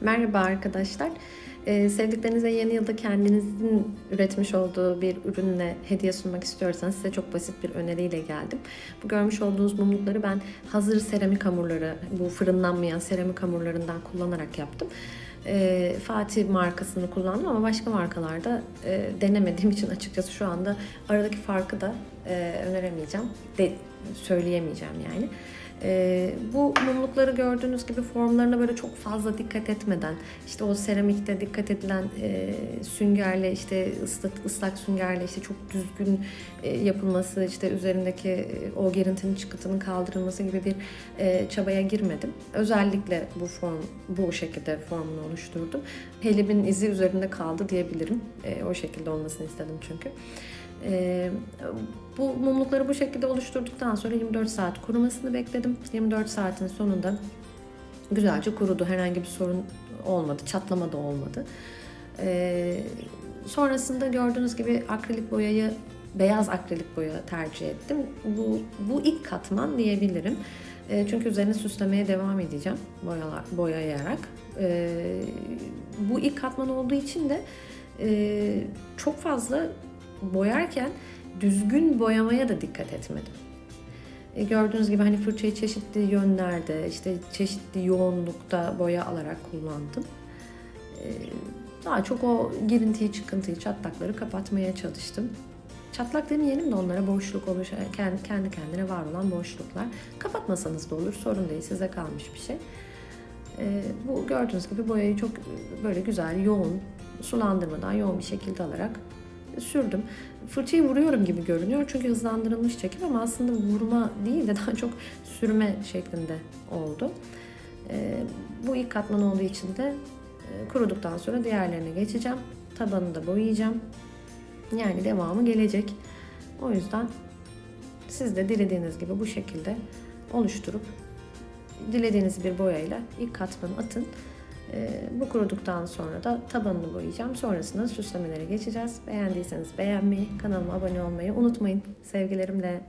Merhaba arkadaşlar. Ee, sevdiklerinize yeni yılda kendinizin üretmiş olduğu bir ürünle hediye sunmak istiyorsanız size çok basit bir öneriyle geldim. Bu görmüş olduğunuz mumlukları ben hazır seramik hamurları, bu fırınlanmayan seramik hamurlarından kullanarak yaptım. Ee, Fatih markasını kullandım ama başka markalarda e, denemediğim için açıkçası şu anda aradaki farkı da e, öneremeyeceğim, de, söyleyemeyeceğim yani. Ee, bu mumlukları gördüğünüz gibi formlarına böyle çok fazla dikkat etmeden işte o seramikte dikkat edilen e, süngerle işte ıslak, ıslak süngerle işte çok düzgün e, yapılması işte üzerindeki e, o gerintinin çıkıtının kaldırılması gibi bir e, çabaya girmedim. Özellikle bu form bu şekilde formunu oluşturdum. Helibin izi üzerinde kaldı diyebilirim. E, o şekilde olmasını istedim çünkü. Ee, bu mumlukları bu şekilde oluşturduktan sonra 24 saat kurumasını bekledim. 24 saatin sonunda güzelce kurudu. Herhangi bir sorun olmadı. Çatlama da olmadı. Ee, sonrasında gördüğünüz gibi akrilik boyayı beyaz akrilik boya tercih ettim. Bu, bu ilk katman diyebilirim. Ee, çünkü üzerine süslemeye devam edeceğim boyalar, boyayarak. Ee, bu ilk katman olduğu için de e, çok fazla boyarken düzgün boyamaya da dikkat etmedim. E, gördüğünüz gibi hani fırçayı çeşitli yönlerde, işte çeşitli yoğunlukta boya alarak kullandım. E, daha çok o girintiyi, çıkıntıyı, çatlakları kapatmaya çalıştım. Çatlak demeyelim de onlara boşluk oluşan, kendi, kendi kendine var olan boşluklar. Kapatmasanız da olur, sorun değil, size kalmış bir şey. E, bu gördüğünüz gibi boyayı çok böyle güzel, yoğun, sulandırmadan yoğun bir şekilde alarak sürdüm. Fırçayı vuruyorum gibi görünüyor çünkü hızlandırılmış çekim ama aslında vurma değil de daha çok sürme şeklinde oldu. Ee, bu ilk katman olduğu için de e, kuruduktan sonra diğerlerine geçeceğim. Tabanını da boyayacağım. Yani devamı gelecek. O yüzden siz de dilediğiniz gibi bu şekilde oluşturup dilediğiniz bir boyayla ilk katmanı atın. Ee, bu kuruduktan sonra da tabanını boyayacağım. Sonrasında süslemelere geçeceğiz. Beğendiyseniz beğenmeyi, kanalıma abone olmayı unutmayın. Sevgilerimle.